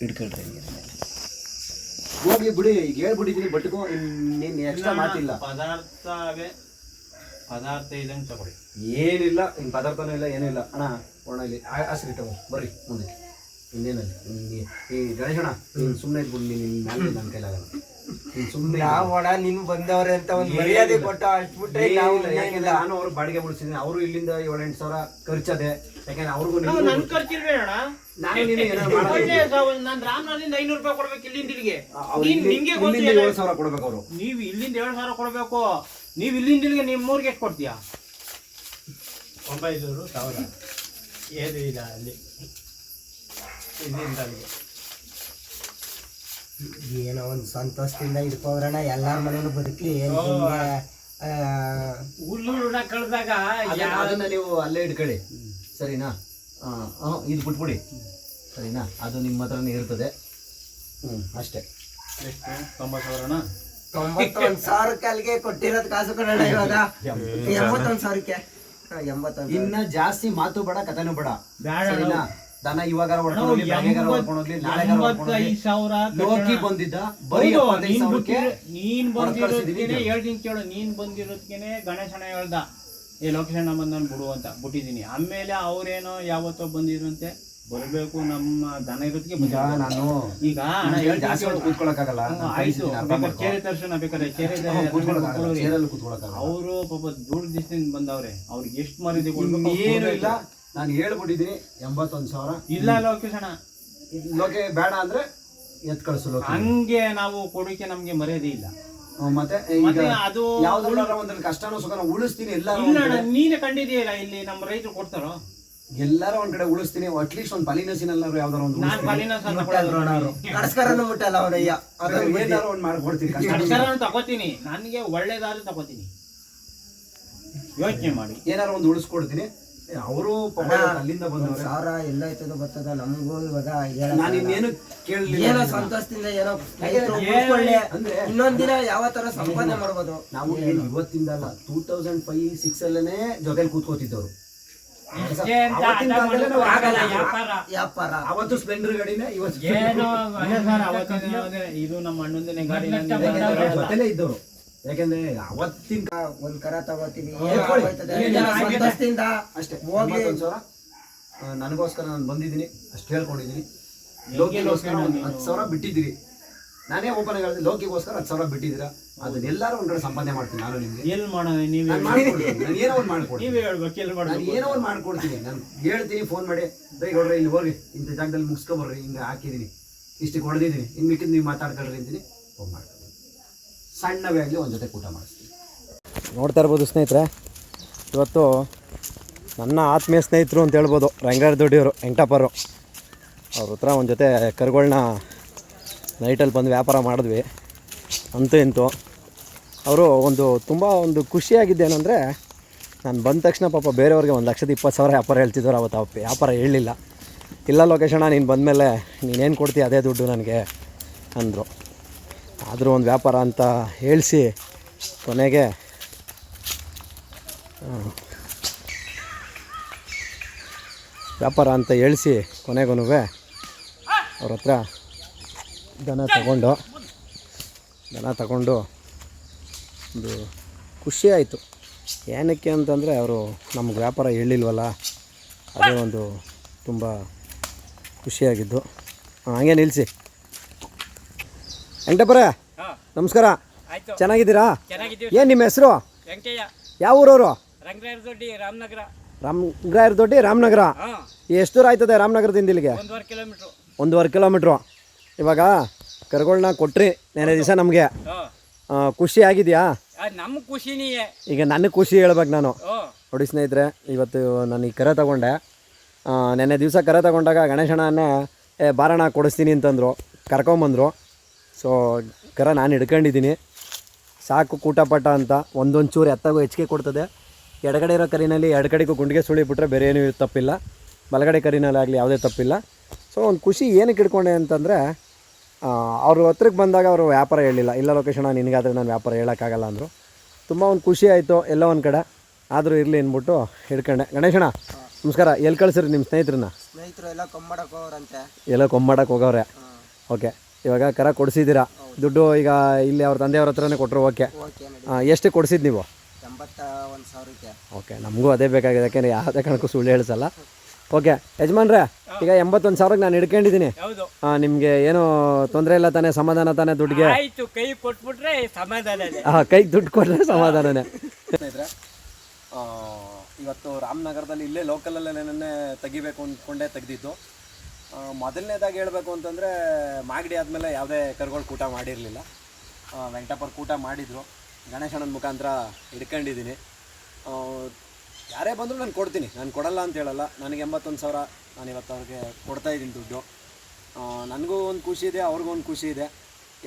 ಹಿಡ್ಕೊಳ್ರಿ ಹಿಂಗೆ. ಹೋಗಿ ಬಿಡಿ ಈಗ ಹೇಳ್ಬಿಟ್ಟಿದ್ದೀನಿ ಬಟ್ಕೋ ಇನ್ನೇನು ಎಕ್ಸ್ಟ್ರಾ ಮಾತಿಲ್ಲ. ಪದಾರ್ಥವೇ ಪದಾರ್ಥ ಇದಂಗೆ ತಗೊಳ್ಳಿ. ಏನಿಲ್ಲ ಇನ್ನು ಪದಾರ್ಥನೂ ಇಲ್ಲ ಏನೂ ಇಲ್ಲ. ಅಣ್ಣ ಒಣ ಇಲ್ಲಿ ಇಟ್ಟವು ಬರ್ರಿ ಮುಂದಕ್ಕೆ. ಇನ್ನೇನಲ್ಲಿ ಈ ಗಣೇಶಣ್ಣ ನೀನು ಸುಮ್ಮನೆ ಇದ್ಬಿಡಿ ನೀನು ನಿನ್ನ ನನ್ನ ಕೈಲಾಗಲ್ಲ. ಸುಮ್ಮನೆ ನಾವು ಒಣ ನಿನ್ ಬಂದವ್ರೆ ಅಂತ ಒಂದು ಮರ್ಯಾದೆ ಕೊಟ್ಟ ನಾವು ಯಾಕೆಂದ್ರೆ ನಾನು ಅವ್ರು ಬಾಡಿಗೆ ಬಿಡಿಸಿದ್ದೀನಿ ಅವರು ಇಲ್ಲಿಂದ ಏಳು ಎಂಟು ಸಾವಿರ ಖರ್ಚದೆ. ಯಾಕಂದ್ರೆ ಅವ್ರಿಗೂ ನಾನು ನನ್ ಖರ್ಚಿಲ್ವೇ ಅಣ್ಣ? ನಾನು ನೀನು ಏನಾದ್ರು ನಾನು ಐನೂರು ರೂಪಾಯಿ ಕೊಡ್ಬೇಕು ಇಲ್ಲಿಂದ ಇಲ್ಲಿಗೆ. ಅವ್ರು ನೀನ್- ಇಲ್ಲಿ- ನಿಂಗೆ ಇಲ್ಲಿಂದ ಏಳು ಸಾವಿರ ಕೊಡ್ಬೇಕು ಅವರು. ನೀವು ಇಲ್ಲಿಂದ ಏಳು ಸಾವಿರ ಕೊಡ್ಬೇಕು. ನೀವು ಇಲ್ಲಿಂದ ಇಲ್ಲಿಗೆ ನಿಮ್ಮ ಊರಿಗೆ ಎಷ್ಟು ಕೊಡ್ತೀಯಾ? ಒಂಬೈನೂರು ಸಾವಿರ. ಏನು ಇಲ್ಲ ಅಲ್ಲಿ. ಇಲ್ಲಿಂದ ಅಲ್ಲಿಗೆ. ಏನೋ ಒಂದು ಸಂತೋಷದಿಂದ ಇಟ್ಕೋದ್ರಣ ಎಲ್ಲಾರ ಮನೇನು ಬದುಕಲಿ ಕಳೆದಾಗ ಅದನ್ನ ನೀವು ಅಲ್ಲೇ ಇಟ್ಕೊಳ್ಳಿ. ಸರಿನಾ? ಇದು ಬಿಟ್ಬಿಡಿ. ಸರಿನಾ? ಅದು ನಿಮ್ಮ ಹತ್ರನೇ ಇರ್ತದೆ. ಹ್ಞೂ ಅಷ್ಟೇ. ಎಷ್ಟು? ತೊಂಬತ್ತು ಸಾವಿರನ ಸಾವಿರಕ್ಕೆ ಅಲ್ಲಿಗೆ ಕೊಟ್ಟಿರೋದ್ ಕಾಸು ಕೊಡೋಣ ಇವಾಗ. ಎಂಬತ್ತೊಂದ್ ಸಾವಿರಕ್ಕೆ ಎಂಬತ್ತೊಂದ್ ಸಾವಿರ. ಇನ್ನ ಜಾಸ್ತಿ ಮಾತು ಬೇಡ ಕಥೆನೂ ಬೇಡ. ಬೇಡ ಸರಿನಾ? ದನ ಇವಾಗ ಲೋಕಿ ಬಂದಿದ್ದ ಬರೀ ನೀನ್ ಬಂದಿರೋದ್ಕೇನೆ. ಹೇಳ್ತೀನಿ ಕೇಳು ನೀನ್ ಬಂದಿರೋದ್ಕೇನೆ ಗಣೇಶಣ್ಣ ಹೇಳ್ದ ಏ ಲೋಕೇಶಣ್ಣ ಬಂದ್ ನಾನು ಬಿಡು ಅಂತ ಬಿಟ್ಟಿದ್ದೀನಿ. ಆಮೇಲೆ ಅವ್ರೇನೋ ಯಾವತ್ತೋ ಬಂದಿದ್ರಂತೆ ಬರ್ಬೇಕು ನಮ್ಮ ದನ ಇರೋದಕ್ಕೆ ನಾನು ಈಗ ಅಣ್ಣ ಕೂತ್ಕೊಳ್ಳೋಕ್ಕಾಗಲ್ಲ ಆಯ್ತು. ಚೇರೆ ತರ್ಸೋಣ ಬೇಕಾದ್ರೆ ಕೂತ್ಕೊಳ್ಳೋಕ್ಕಾಗಲ್ಲ ಅವರು ಪಾಪ ದಿವಸದಿಂದ ಬಂದವ್ರೆ ಅವ್ರಿಗೆ ಎಷ್ಟು ಮರ್ಯಾದೆ ಏನು ಇಲ್ಲ ನಾನು ಹೇಳ್ಬಿಟ್ಟಿದ್ದೀನಿ ಎಂಬತ್ತೊಂದು ಸಾವಿರ. ಇಲ್ಲ ಲೋಕೇಶಣ್ಣ ಲೋಕೆ ಬೇಡ ಅಂದ್ರೆ ಎತ್ ಕಳಿಸು ಲೋಕೆ. ಹಂಗೆ ನಾವು ಕೊಡೋಕೆ ನಮಗೆ ಮರ್ಯಾದೆ ಇಲ್ಲ. ಹ್ಮ್, ಮತ್ತೆ ಈಗ ಮತ್ತೆ ಅದು ಯಾವ್ದಾರ ಒಂದ್ರಲ್ಲಿ ಕಷ್ಟನೋ ಸುಖನೋ ಉಳಿಸ್ತೀನಿ ಎಲ್ಲ ಇಲ್ಲ ಅಣ್ಣ, ನೀನೇ ಕಂಡಿದೀಯಲ್ಲ ಇಲ್ಲಿ ನಮ್ಮ ರೈತರು ಕೊಡ್ತಾರೋ? ಎಲ್ಲಾರ ಒಂದ್ ಕಡೆ ಉಳಿಸ್ತೀನಿ ಅಟ್ಲೀಸ್ಟ್ ಒಂದ್ ಪಲಿನಸಿನಲ್ಲಾರು ಯಾವ್ದಾರ ಒಂದು ನಾನು ಪಾಲಿನ ಸಹ ಕೊಡೋದು ಕಡ್ಸ್ಕರನು ಮುಟ್ಟಲ್ಲ ಅವನಯ್ಯ ಏನಾರು ಒಂದ್ ಮಾಡ್ಕೊಡ್ತೀನಿ ಕಷ್ಟ. ತಗೋತೀನಿ ನನಗೆ ಒಳ್ಳೇದಾದ್ರೂ ತಗೋತೀನಿ. ಯೋಚನೆ ಮಾಡಿ. ಏನಾರು ಒಂದು ಉಳಿಸ್ಕೊಡ್ತೀನಿ. ಅವರು ಪಾಪ ಅಲ್ಲಿಂದ ಬಂದವ್ರೆ. ಸಾವಿರ ಎಲ್ಲ ಆಯ್ತದ ಬರ್ತದ ನಮಗೂ ಇವಾಗ ನಾನು ಇನ್ನೇನು ಕೇಳಲಿಲ್ಲ ಏನೋ ಸಂತೋಷದಿಂದ ಏನೋ. ಅಂದ್ರೆ ಇನ್ನೊಂದಿನ ಯಾವ ತರ ಸಂಪಾದನೆ ಮಾಡ್ಬೋದು? ನಾವು ಏನು ಇವತ್ತಿಂದ ಅಲ್ಲ ಟೂ ತೌಸಂಡ್ ಫೈವ್ ಸಿಕ್ಸ್ ಅಲ್ಲೇ ಜೊತೆಲಿ ಕೂತ್ಕೋತಿದ್ದವ್ರು. ವ್ಯಾಪಾರ. ವ್ಯಾಪಾರ. ಅವತ್ತು ಸ್ಪ್ಲೆಂಡರ್ ಗಾಡಿನೇ ಇವತ್ತು ಇದು ನಮ್ಮ ಅಣ್ಣಂದಿನ ಗಾಡಿ ಜೊತೆಲೇ ಇದ್ದವರು. ಯಾಕೆಂದ್ರೆ ಅವತ್ತಿನ ಒಂದ್ ಕರ ತಗೋತೀನಿ ಅಷ್ಟೇ. ಹೋಗಿ ನನಗೋಸ್ಕರ ನಾನು ಬಂದಿದ್ದೀನಿ. ಅಷ್ಟು ಹೇಳ್ಕೊಂಡಿದ್ದೀನಿ. ಲೋಕಿಗೋಸ್ಕರ ಒಂದು ಹತ್ತು ಸಾವಿರ ಬಿಟ್ಟಿದ್ದೀರಿ. ನಾನೇ ಓಪನ್ ಆಗಿ ಹೇಳಿದೆ ಲೋಕಿಗೋಸ್ಕರ ಹತ್ತು ಸಾವಿರ ಬಿಟ್ಟಿದ್ದೀರಾ? ಅದನ್ನೆಲ್ಲರೂ ಒಂದ್ ಕಡೆ ಸಂಪಾದನೆ ಮಾಡ್ತೀನಿ ನಾನು ನಿಮಗೆ. ಎಲ್ಲಿ ಮಾಡೋಣ ನೀವು ನಾನು ಏನೋ ಒಂದು ಮಾಡ್ಕೊಡ್ತೀನಿ. ನೀವೇ ಹೇಳ್ಬೇಕು ಎಲ್ಲಿ ನಾನು ಏನೋ ಒಂದು ಮಾಡ್ಕೊಡ್ತೀನಿ. ನಾನು ಹೇಳ್ತೀನಿ ಫೋನ್ ಮಾಡಿ. ಬೈಗೌಡ್ರೆ ಇಲ್ಲಿ ಹೋಗಿ ಇಂಥ ಜಾಗದಲ್ಲಿ ಮುಗಿಸ್ಕೊಬರ್ರಿ ಹಿಂಗೆ ಹಾಕಿದ್ದೀನಿ. ಇಷ್ಟಕ್ಕೆ ಹೊಡೆದಿದ್ದೀನಿ. ಇನ್ನು ಮಿಕ್ಕಿದ್ದು ನೀವು ಮಾತಾಡ್ಕೊಳ್ರಿ ಅಂತೀನಿ. ಫೋನ್ ಮಾಡ್ತೀನಿ. ಸಣ್ಣವೇ ಆಗಲಿ ಒಂದು ಜೊತೆ ಊಟ ಮಾಡಿಸ್ತೀವಿ. ನೋಡ್ತಾ ಇರ್ಬೋದು ಸ್ನೇಹಿತರೆ. ಇವತ್ತು ನನ್ನ ಆತ್ಮೀಯ ಸ್ನೇಹಿತರು ಅಂತ ಹೇಳ್ಬೋದು ರಂಗಾರ ದೊಡ್ಡಿಯವರು, ವೆಂಕಟಪ್ಪರು. ಅವ್ರ ಹತ್ರ ಒಂದು ಜೊತೆ ಕರುಗಳನ್ನ ನೈಟಲ್ಲಿ ಬಂದು ವ್ಯಾಪಾರ ಮಾಡಿದ್ವಿ. ಅಂತೂ ಇಂತು. ಅವರು ಒಂದು ತುಂಬ ಒಂದು ಖುಷಿಯಾಗಿದ್ದೇನೆಂದರೆ ನಾನು ಬಂದ ತಕ್ಷಣ ಪಾಪ ಬೇರೆಯವ್ರಿಗೆ ಒಂದು ಲಕ್ಷದ ಇಪ್ಪತ್ತು ಸಾವಿರ ವ್ಯಾಪಾರ ಹೇಳ್ತಿದ್ರು ಅವತ್ತು. ಆ ವ್ಯಾಪಾರ ಹೇಳಲಿಲ್ಲ. ಇಲ್ಲ ಲೊಕೇಶಣ ನೀನು ಬಂದಮೇಲೆ ನೀನೇನು ಕೊಡ್ತೀಯ ಅದೇ ದುಡ್ಡು ನನಗೆ ಅಂದರು. ಆದರೂ ಒಂದು ವ್ಯಾಪಾರ ಅಂತ ಹೇಳಿಸಿ ಕೊನೆಗೆ ವ್ಯಾಪಾರ ಅಂತ ಹೇಳಿಸಿ ಕೊನೆಗೂ ಅವ್ರ ಹತ್ರ ದನ ತಗೊಂಡು ದನ ತಗೊಂಡು ಒಂದು ಖುಷಿ ಆಯಿತು. ಏನಕ್ಕೆ ಅಂತಂದರೆ ಅವರು ನಮ್ಗೆ ವ್ಯಾಪಾರ ಹೇಳಿಲ್ವಲ್ಲ, ಅದೇ ಒಂದು ತುಂಬ ಖುಷಿಯಾಗಿದ್ದು. ಹಾಗೆ ನಿಲ್ಲಿಸಿ ವೆಂಕಟಪ್ಪರೇ ನಮಸ್ಕಾರ. ಚೆನ್ನಾಗಿದ್ದೀರಾ? ಏನ್ ನಿಮ್ಮ ಹೆಸರು? ಯಾವ ಊರವರು? ರಂಗರಾಯರ ದೊಡ್ಡಿ ರಾಮನಗರ. ರಾಮಗ್ರಾಯರ್ ದೊಡ್ಡಿ ರಾಮನಗರ? ಎಷ್ಟು ದೂರ ಆಯ್ತದೆ ರಾಮನಗರದಿಂದ ಇಲ್ಲಿಗೆ ಒಂದೂವರೆ ಕಿಲೋಮೀಟ್ರು. ಇವಾಗ ಕರುಗಳನ್ನ ಕೊಟ್ರಿ ನೆನೆ ದಿವಸ ನಮಗೆ. ಖುಷಿ ಆಗಿದೆಯಾ? ಈಗ ನನಗೆ ಖುಷಿ ಹೇಳ್ಬೇಕು ನಾನು. ನೋಡಿ ಸ್ನೇಹಿತರೆ ಇವತ್ತು ನಾನು ಈ ಕರೆ ತಗೊಂಡೆ. ನೆನ್ನೆ ದಿವಸ ಕರೆ ತಗೊಂಡಾಗ ಗಣೇಶಣ್ಣನೇ ಏ ಬಾರಣ ಕೊಡಿಸ್ತೀನಿ ಅಂತಂದರು. ಕರ್ಕೊಂಬಂದರು. ಸೊ ಕರ ನಾನು ಹಿಡ್ಕೊಂಡಿದ್ದೀನಿ. ಸಾಕು ಕೂಟಪಟ ಅಂತ. ಒಂದೊಂದು ಚೂರು ಎತ್ತಾಗೂ ಹೆಚ್ಚಿಗೆ ಕೊಡ್ತದೆ. ಎಡಗಡೆ ಇರೋ ಕರಿನಲ್ಲಿ ಎರಡು ಕಡೆಗೂ ಗುಂಡಿಗೆ ಸುಳಿ ಬಿಟ್ಟರೆ ಬೇರೆ ಏನೂ ತಪ್ಪಿಲ್ಲ. ಬಲಗಡೆ ಕರಿನಲ್ಲಿ ಆಗಲಿ ಯಾವುದೇ ತಪ್ಪಿಲ್ಲ. ಸೊ ಒಂದು ಖುಷಿ ಏನಕ್ಕೆ ಇಟ್ಕೊಂಡೆ ಅಂತಂದರೆ ಅವ್ರ ಹತ್ರಕ್ಕೆ ಬಂದಾಗ ಅವರು ವ್ಯಾಪಾರ ಹೇಳಿಲ್ಲ ಇಲ್ಲ ಲೊಕೇಶನ್ ನಿನಗಾದರೆ ನಾನು ವ್ಯಾಪಾರ ಹೇಳೋಕ್ಕಾಗಲ್ಲ ಅಂದರು. ತುಂಬ ಒಂದು ಖುಷಿ ಆಯಿತು ಎಲ್ಲ ಒಂದು ಕಡೆ. ಆದರೂ ಇರಲಿ ಅಂದ್ಬಿಟ್ಟು ಹಿಡ್ಕೊಂಡೆ. ಗಣೇಶಣ್ಣ ನಮಸ್ಕಾರ. ಎಲ್ಲಿ ಕಳಿಸ್ರಿ ನಿಮ್ಮ ಸ್ನೇಹಿತರನ್ನ? ಸ್ನೇಹಿತರು ಎಲ್ಲ ಕೊಮ್ಮಡಕ್ಕೆ ಹೋಗೋರಂತೆ. ಎಲ್ಲ ಕೊಮ್ಮಡಕ್ಕೆ ಹೋಗೋರೆ. ಓಕೆ ಇವಾಗ ಕರ ಕೊಡಿಸಿದ್ದೀರಾ? ದುಡ್ಡು ಈಗ ಇಲ್ಲಿ ಅವ್ರ ತಂದೆಯವ್ರ ಹತ್ರನೇ ಕೊಟ್ಟರು ಓಕೆ. ಎಷ್ಟು ಕೊಡಿಸಿದ್ದು ನೀವು? ಓಕೆ ನಮಗೂ ಅದೇ ಬೇಕಾಗಿದೆ ಯಾಕೆಂದರೆ ಯಾವುದೇ ಕಾರಣಕ್ಕೂ ಸುಳ್ಳು ಹೇಳಿಸಲ್ಲ. ಓಕೆ ಯಜಮಾನ್ರೆ ಈಗ ಎಂಬತ್ತೊಂದು ಸಾವಿರಕ್ಕೆ ನಾನು ಹಿಡ್ಕೊಂಡಿದ್ದೀನಿ. ಹೌದು. ನಿಮಗೆ ಏನು ತೊಂದರೆ ಇಲ್ಲ ತಾನೇ ಸಮಾಧಾನ ತಾನೇ ದುಡ್ಡಿಗೆ? ಆಯ್ತು ಕೈ ಕೊಟ್ಬಿಟ್ರೆ ಸಮಾಧಾನ ಇದೆ ಕೈಗೆ ದುಡ್ಡು ಕೊಟ್ಟರೆ ಸಮಾಧಾನನೇ. ಇವತ್ತು ರಾಮನಗರದಲ್ಲಿ ಇಲ್ಲೇ ಲೋಕಲಲ್ಲೇ ನೆನ್ನೆ ತೆಗಿಬೇಕು ಅಂದ್ಕೊಂಡೇ ತೆಗೆದಿದ್ದು. ಮೊದಲನೇದಾಗಿ ಹೇಳಬೇಕು ಅಂತಂದರೆ, ಮಾಗಡಿ ಆದಮೇಲೆ ಯಾವುದೇ ಕರುಗಳು ಕೂಟ ಮಾಡಿರಲಿಲ್ಲ. ವೆಂಕಟಪ್ಪರು ಕೂಟ ಮಾಡಿದರು. ಗಣೇಶಣ್ಣನ ಮುಖಾಂತರ ಹಿಡ್ಕೊಂಡಿದ್ದೀನಿ. ಯಾರೇ ಬಂದರೂ ನಾನು ಕೊಡ್ತೀನಿ. ನಾನು ಕೊಡಲ್ಲ ಅಂತ ಹೇಳಲ್ಲ. ನನಗೆ ಎಂಬತ್ತೊಂದು ಸಾವಿರ ನಾನು ಇವತ್ತು ಅವ್ರಿಗೆ ಕೊಡ್ತಾ ಇದ್ದೀನಿ ದುಡ್ಡು. ನನಗೂ ಒಂದು ಖುಷಿ ಇದೆ, ಅವ್ರಿಗೂ ಒಂದು ಖುಷಿ ಇದೆ.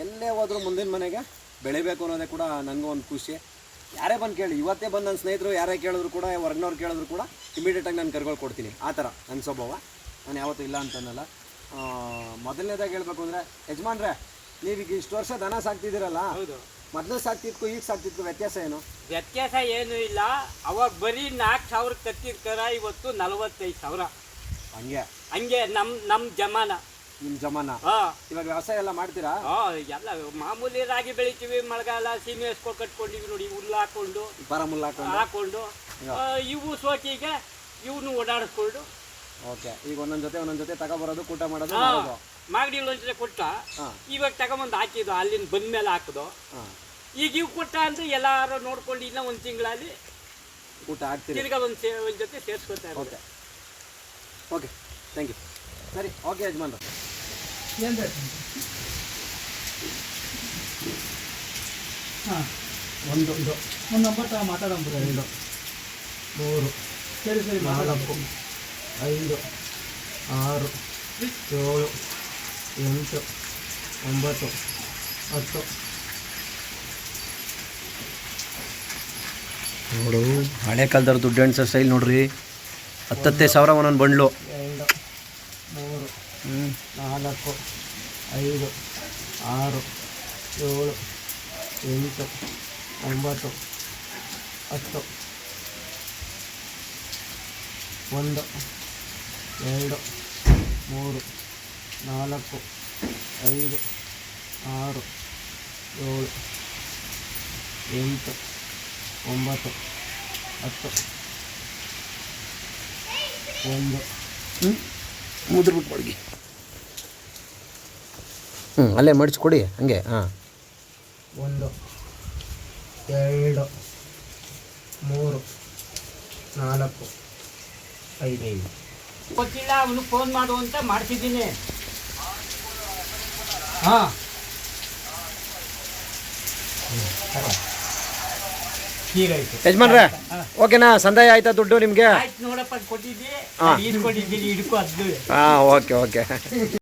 ಎಲ್ಲೇ ಹೋದರೂ ಮುಂದಿನ ಮನೆಗೆ ಬೆಳಿಬೇಕು ಅನ್ನೋದೇ ಕೂಡ ನನಗೂ ಒಂದು ಖುಷಿ. ಯಾರೇ ಬಂದು ಕೇಳಿ, ಇವತ್ತೇ ಬಂದು ನನ್ನ ಸ್ನೇಹಿತರು, ಯಾರೇ ಕೇಳಿದ್ರು ಕೂಡ, ಹೊರಗಿನವ್ರು ಕೇಳಿದ್ರು ಕೂಡ ಇಮಿಡಿಯೇಟಾಗಿ ನಾನು ಕರ್ಗಳು ಕೊಡ್ತೀನಿ. ಆ ಥರ ನನ್ನ ಸ್ವಭಾವ. ನಾನು ಯಾವತ್ತೂ ಇಲ್ಲ ಅಂತನಲ್ಲ ಮೊದಲನೇದಾಗಿ ಹೇಳ್ಬೇಕು ಅಂದರೆ ಯಜಮಾನ್ರೆ ನೀವೀಗ ಇಷ್ಟು ವರ್ಷ ದನ ಸಾಕ್ತಿದ್ದೀರಲ್ಲ ಹೌದು. ಮೊದಲು ಸಾಕ್ತಿದ್ಕು ಈಗ ಸಾಕ್ತಿದ್ಕು ವ್ಯತ್ಯಾಸ ಏನು? ವ್ಯತ್ಯಾಸ ಏನು ಇಲ್ಲ. ಅವಾಗ ಬರೀ ನಾಲ್ಕು ಸಾವಿರ ಕತ್ತಿರ್ತಾರ ಇವತ್ತು ನಲವತ್ತೈದು ಸಾವಿರ. ಹಂಗೆ. ಹಂಗೆ ನಮ್ ನಮ್ ಜಮಾನ. ನಿಮ್ಮ ಜಮಾನ? ಹಾ. ಇವಾಗ ವ್ಯವಸಾಯ ಎಲ್ಲ ಮಾಡ್ತೀರಾ? ಹಾ ಎಲ್ಲ ಮಾಮೂಲಿ ರಾಗಿ ಬೆಳಿತೀವಿ ಮಳೆಗಾಲ ಸೀಮೆ ಹಸ್ಕೊ ಕಟ್ಕೊಂಡಿವಿ ನೋಡಿ ಹುಲ್ಲು ಹಾಕೊಂಡು. ಪಾರಮುಲ್ಲ ಹಾಕೊಂಡು? ಹಾಕೊಂಡು. ಆ, ಇವು ಸೋಕಿಗೆ ಇವನು ಓಡಾಡಿಸ್ಕೊಂಡು ಓಕೆ ಈಗ ಒಂದೊಂದು ಜೊತೆ ಒಂದೊಂದು ಜೊತೆ ತಗೊಬರೋದು ಕೂಟ ಮಾಡೋದು ಮಾಗಡಿ ಮಾಡೋದು ಜೊತೆ ಒಂದ್ಸಲ ಕೊಟ್ಟ ಹಾ. ಇವಾಗ ತಗೊಂಬಂದು ಹಾಕಿದ್ದು ಅಲ್ಲಿಂದ ಬಂದ್ಮೇಲೆ ಮೇಲೆ ಹಾಕುದು ಈಗ ಇವು ಕೊಟ್ಟ ಅಂದ್ರೆ ಎಲ್ಲಾರು ನೋಡ್ಕೊಂಡು ಇನ್ನ ಒಂದು ತಿಂಗಳಲ್ಲಿ ಊಟ ಹಾಕ್ತೀವಿ ತಿರ್ಗಾ ಒಂದು ಸೇ ಒಂದು ಜೊತೆ ಸೇರ್ಸ್ಕೊತಾ ಇರೋದು. ಓಕೆ. ಓಕೆ ಥ್ಯಾಂಕ್ ಯು ಸರಿ ಓಕೆ ಯಜಮಾನ್ರು. ಒಂದು ಇದು ಒಂದು ನಂಬರ್ ಮಾತಾಡೋದು ಎರಡು ಮೂರು. ಸರಿ ಸರಿ ನಾಲ್ಕು. ಐದು ಆರು ಏಳು ಎಂಟು ಒಂಬತ್ತು ಹತ್ತು. ನೋಡು ಹಳೆ ಕಾಲದವ್ರ ದುಡ್ಡು ಎಣ್ಸೋ ಸ್ಟೈಲ್ ನೋಡ್ರಿ. ಹತ್ತತ್ತೇ ಸಾವಿರ ಒಂದೊಂದು ಬಂಡ್ಲು. ಎರಡು ಮೂರು ನಾಲ್ಕು ಐದು ಆರು ಏಳು ಎಂಟು ಒಂಬತ್ತು ಹತ್ತು. ಒಂದು. ಎರಡು ಮೂರು ನಾಲ್ಕು ಐದು ಆರು ಏಳು ಎಂಟು ಒಂಬತ್ತು ಹತ್ತು ಒಂದು. ಮುದ್ರಬಿಟ್ಟು ಮಡಗಿ ಹ್ಞೂ ಅಲ್ಲೇ ಮಡಿಸಿ ಕೊಡಿ ಹಂಗೆ ಹಾಂ. ಒಂದು ಎರಡು ಮೂರು ನಾಲ್ಕು ಐದು ಐದು. ಗೊತ್ತಿಲ್ಲ ಅವನು ಫೋನ್ ಮಾಡು ಅಂತ ಮಾಡ್ತಿದ್ದೀನಿ. ಹಾಂ. ಯಜಮಾನ್ರ ಓಕೆನಾ ಸಂದಾಯ ಆಯ್ತಾ ದುಡ್ಡು ನಿಮಗೆ? ನೋಡಪ್ಪ ಕೊಟ್ಟಿದ್ದೀನಿ ಹಾ. ಇಸ್ಕೊಂಡಿದ್ದೀನಿ ಹಿಡ್ಕೊ ಅದ್ದು ಹಾಂ ಓಕೆ ಓಕೆ.